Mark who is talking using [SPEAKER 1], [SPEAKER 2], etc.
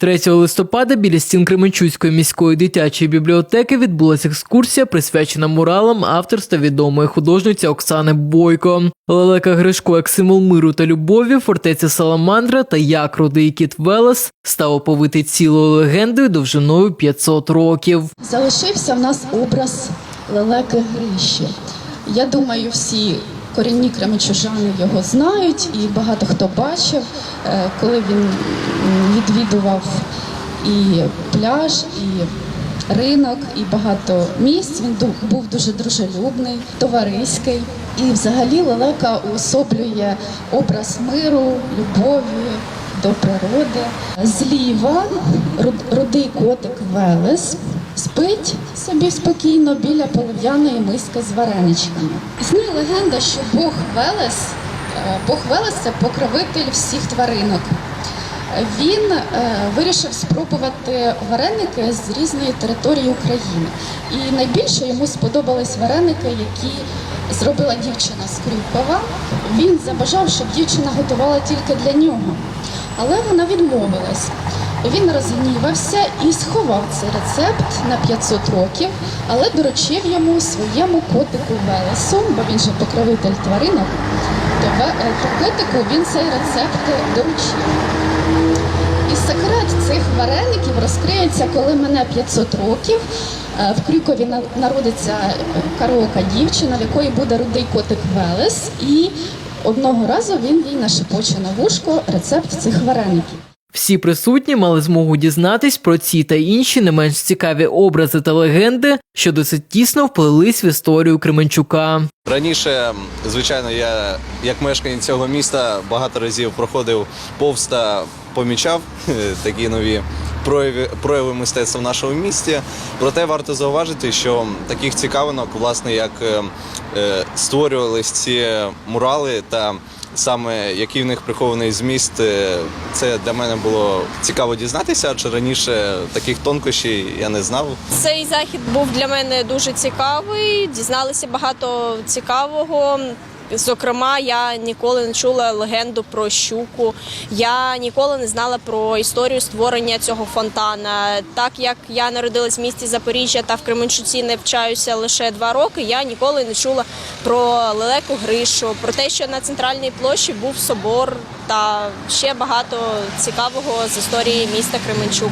[SPEAKER 1] 3 листопада біля стін Кременчуцької міської дитячої бібліотеки відбулася екскурсія, присвячена муралам авторства відомої художниці Оксани Бойко. Лелека Гришко як символ миру та любові, фортеця Саламандра та як рудий кіт Велес став оповитий цілою легендою довжиною 500 років.
[SPEAKER 2] Залишився в нас образ лелеки Гриші. Я думаю, всі корінні кременчужани його знають, і багато хто бачив, е, коли він відвідував і пляж, і ринок, і багато місць. Він був дуже дружелюбний, товариський. І взагалі лелека уособлює образ миру, любові, до природи. Зліва рудий котик Велес спить собі спокійно біля полов'яної миски з вареничками. Існує легенда, що Бог Велес, е, Бог Велес це покровитель всіх тваринок. Він е, вирішив спробувати вареники з різної території України. І найбільше йому сподобались вареники, які зробила дівчина з Крюкова. Він забажав, щоб дівчина готувала тільки для нього. Але вона відмовилась. Він розгнівався і сховав цей рецепт на 500 років, але доручив йому своєму котику Велесу, бо він же покровитель тваринок. То, е, котику він цей рецепт доручив. І секрет цих вареників розкриється, коли мене 500 років. Е, В Крюкові народиться е, караока дівчина, в якої буде рудий котик Велес, і одного разу він їй нашепоче на вушко рецепт цих вареників.
[SPEAKER 1] Всі присутні мали змогу дізнатись про ці та інші не менш цікаві образи та легенди, що досить тісно вплились в історію Кременчука.
[SPEAKER 3] Раніше, звичайно, я як мешканець цього міста багато разів проходив повз та помічав е, такі нові прояви, прояви мистецтва в нашому місті. Проте варто зауважити, що таких цікавинок, власне, як е, е, створювались ці мурали та саме який в них прихований зміст, е, це для мене було цікаво дізнатися, адже раніше таких тонкощів я не знав.
[SPEAKER 4] Цей захід був для мене дуже цікавий. Дізналися багато цікавого. Зокрема, я ніколи не чула легенду про щуку. Я ніколи не знала про історію створення цього фонтана. Так як я народилась в місті Запоріжжя та в Кременчуці не вчаюся лише два роки, я ніколи не чула про лелеку Гришу, про те, що на центральній площі був собор та ще багато цікавого з історії міста Кременчук.